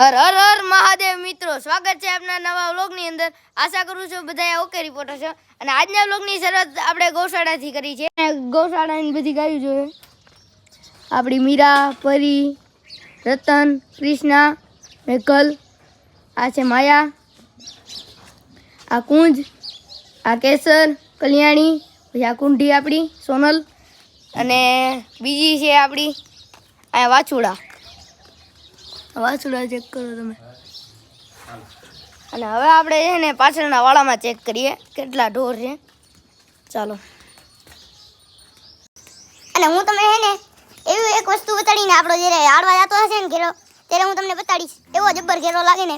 હર હર હર મહાદેવ મિત્રો, સ્વાગત છે આપના નવા વ્લોગની અંદર. આશા કરું છું બધા ઓકે રિપોર્ટર છે. અને આજના વ્લોગની શરૂઆત આપણે ગૌશાળાથી કરી છે. ગૌશાળાની બધી ગાયું જોઈએ. આપણી મીરા, પરી, રતન ક્રિષ્ના મેકલ આ છે માયા, આ કુંજ, આ કેસર, કલ્યાણી, પછી આ કુંઢી આપણી, સોનલ, અને બીજી છે આપણી, આ વાછુડા. વાછુડા ચેક કરો તમે. અને હવે આપણે છે ને પાછળના વાળામાં ચેક કરીએ કેટલા ઢોર છે. ચાલો. અને હું તમને છે ને એવી એક વસ્તુ બતાડીને આપણો જ્યારે આડવા જતો હશે ને ઘેરો ત્યારે હું તમને બતાડીશ. એવો જબ્બર ઘેરો લાગે ને.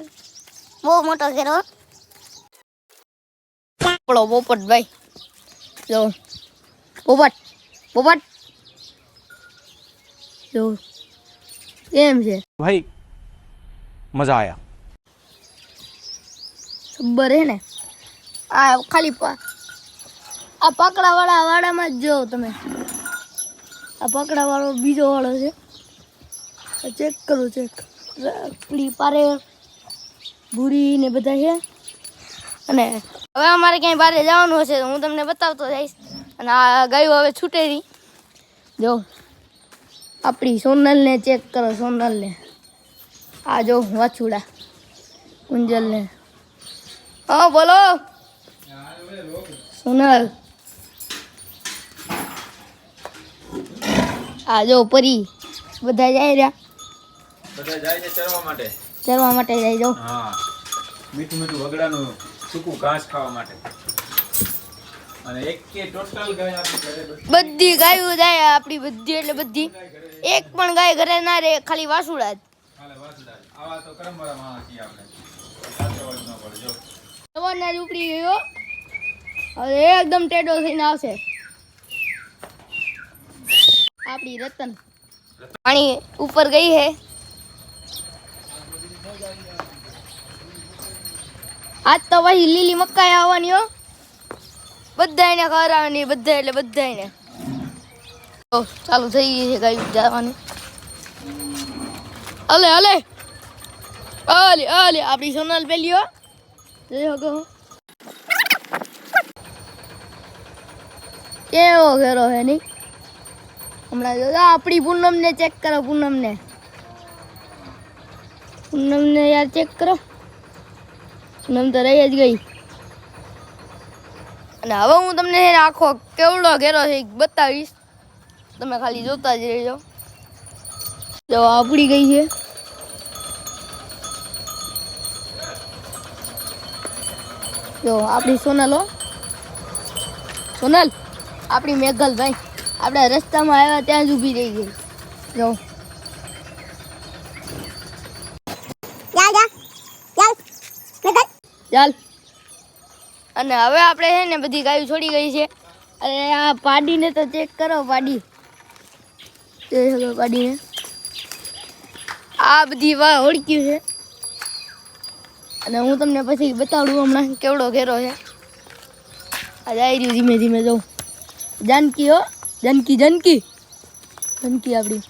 બહુ મોટો ઘેરો. આપણો પોપટ ભાઈ જો. પોપટ પોપટ. જો. કેમ છે? भाई મજા આવ્યા સબ્બર ને. આ ખાલી આ પકડાવાળા વાડામાં જ જો તમે. આ પાકડા વાળો બીજો વાળો છે. ચેક કરો ચેક પેલી પારે, ભૂરી ને બધા છે. અને હવે અમારે ક્યાંય બારે જવાનું હશે હું તમને બતાવતો જઈશ. અને આ ગાયું હવે છૂટેલી. જો. આપણી સોનલને ચેક કરો, સોનલને. આ જો વાછુડા કુંજલને હા બોલો. સોનલ. આ જો પરી. બધા જાય રહ્યા. બધા જાય છે ચરવા માટે? ચરવા માટે જાય જો. હા. મીઠું મીઠું વગડાનું સૂકું ઘાસ ખાવા માટે. અને એક કે ટોટલ ગાય આપણી ઘરે બધી ગાયો જાય આપણી બધી એટલે બધી. એક પણ ગાય ઘરે ના રહે ખાલી વાસુડા જ. આવા તો હવે એકદમ ટેડો થઈને આવશે. આપણી રતન. પાણી ઉપર ગઈ હે. આજ તો પછી લીલી મકાઈ આવવાની હો. બધા એને ખવડાવવાની બધા એટલે બધા એને તો ચાલુ થઈ ગઈ છે ગાયું જવાની. અલે અલે અલે અલે આપણી સોનલ પેલી હો જઈ શકો કેવો ઘેરો હે નહીં હમણાં જો આપણી પૂનમને ચેક કરો પૂનમને પૂનમને યાર ચેક કરો પૂનમ તો રહી જ ગઈ અને હવે હું તમને આખો કેવડો ઘેરો છે બતાવીશ તમે ખાલી જોતા જ રહેજો જો આપડી ગઈ છે જો આપણી સોનલ હો. સોનલ આપણી મેઘલ ભાઈ. આપણે રસ્તામાં આવ્યા ત્યાં જ ઊભી રહી ગઈ. જો. ચાલ અને હવે આપણે છે ને બધી ગાયું છોડી ગઈ છે. અને આ પાડીને તો ચેક કરો પાડી જોઈ શકો પાડીને આ બધી વા ઓળખ્યું છે. અને હું તમને પછી બતાડું હમણાં કેવડો ઘેરો છે. આજે આવી રહ્યું ધીમે ધીમે જવું જાનકી હો, જાનકી જાનકી. જાનકી આપણી.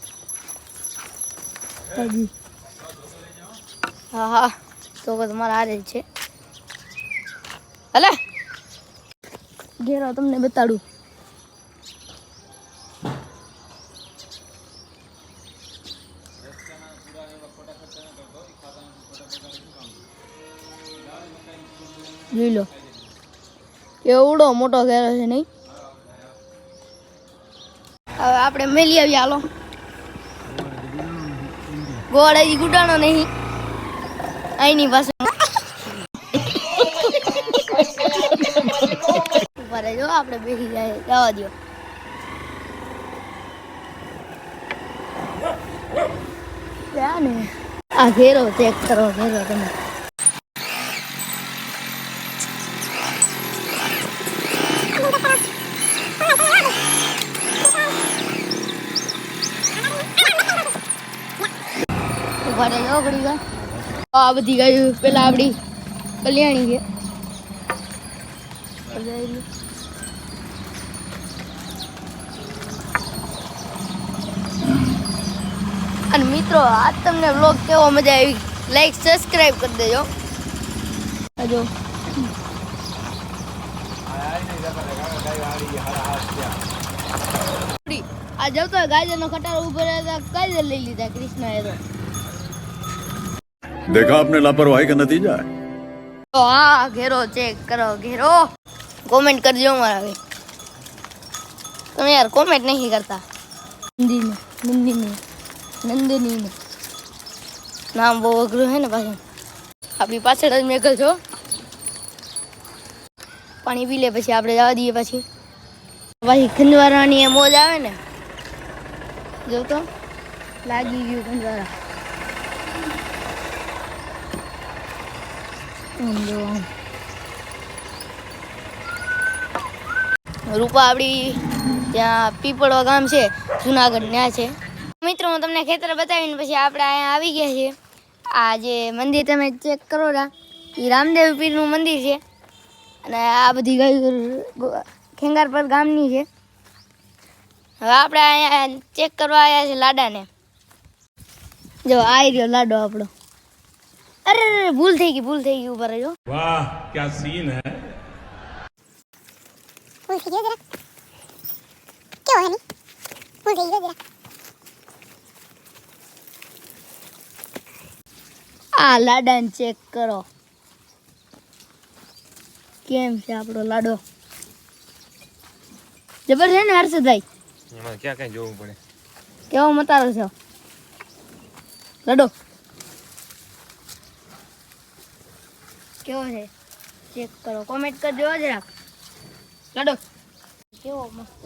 હા હા. તો તમારા હારે છે. હલે. ઘેરો તમને બતાડું. જોઈ લો. એવડો મોટો ઘેરો છે નહીં? હવે આપણે મેલી આવી હાલો. ગોળ હજી ગુડાણો નહીં. અહીંની પાસે. ઊભા જો આપણે બેસી જાય. જવા દો આ ઘેરો ચેક કરો ઘેરો તમે. ઊભા ઘડી વાર આ બધી ગાયું પેલા આપણી કલ્યાણી છે. અને મિત્રો, આજ તમને વ્લોગ કેવો મજા આવી લાઈક સબસ્ક્રાઇબ કરી દેજો. જો. આ જતો ગાજરનો ખટારો ઊભો રહ્યા હતા ગાજર લઈ લીધા કૃષ્ણએ તો. देखा आपने लापरवाही का नतीजा है તો હા ઘેરો ચેક કરો ઘેરો કોમેન્ટ કરજો મારા ભાઈ તમે યાર કોમેન્ટ નહીં કરતા નંદીને નંદીને નંદનીને નામ બહુ અઘરું છે ને પાછું આપણી પાછળ જ મેઘલ છો પાણી પી લે પછી આપણે જવા દઈએ પછી પછી ખંજવારાની એ મોજ આવે ને જો તો લાગી ગયું ખંજવારા રૂપા આપણી ત્યાં પીપળવા ગામ છે, જુનાગઢ ત્યાં છે. મિત્રો, હું તમને ખેતર બતાવીને પછી આપણે અહીંયા આવી ગયા છીએ. આ જે મંદિર તમે ચેક કરો એ રામદેવ પીરનું મંદિર છે. અને આ બધી ગાય ખેંગારપર ગામની છે. હવે આપણે અહીંયા ચેક કરવા આવ્યા છે લાડાને. જો આવી રહ્યો લાડો આપણો. અરે અરે ભૂલ થઈ ગઈ ભૂલ થઈ ગઈ ઊભા રહેજો. વાહ ક્યા સીન હે? ભૂલ થઈ ગઈ જરા કેવો હે ની ભૂલ થઈ ગઈ જરા આ લાડાને ચેક કરો. કેમ છે આપણો લાડો? જબર છે ને હર્ષદભાઈ? એમાં ક્યાં કઈ જોવું પડે? કેવો મતારો છો? લાડો. કેવો છે ચેક કરો કોમેન્ટ કરજો જરાક લાડો કેવો મસ્ત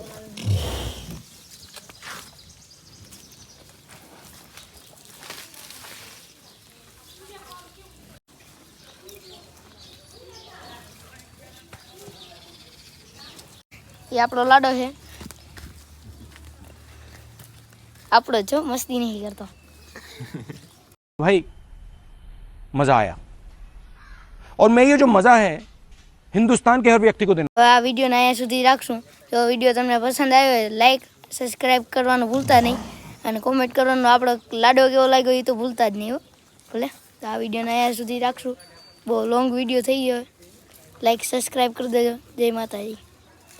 એ આપણો લાડો છે આપણો જો મસ્તી નહીં કરતો ભાઈ મજા આયા और मैं ये जो मज़ा है हिंदुस्तान के हर व्यक्ति को देना હવે આ વિડીયોને અહીંયા સુધી રાખશું જો વિડીયો તમને પસંદ આવ્યો હોય લાઈક સબસ્ક્રાઈબ કરવાનું ભૂલતા નહીં અને કોમેન્ટ કરવાનો આપણો લાડો કેવો લાગ્યો એ તો ભૂલતા જ નહીં હો ભલે તો આ વિડીયોને અહીંયા સુધી રાખશું બહુ લોંગ વિડીયો થઈ ગયો લાઈક સબસ્ક્રાઈબ કરી દેજો જય માતાજી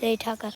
જય ઠાકર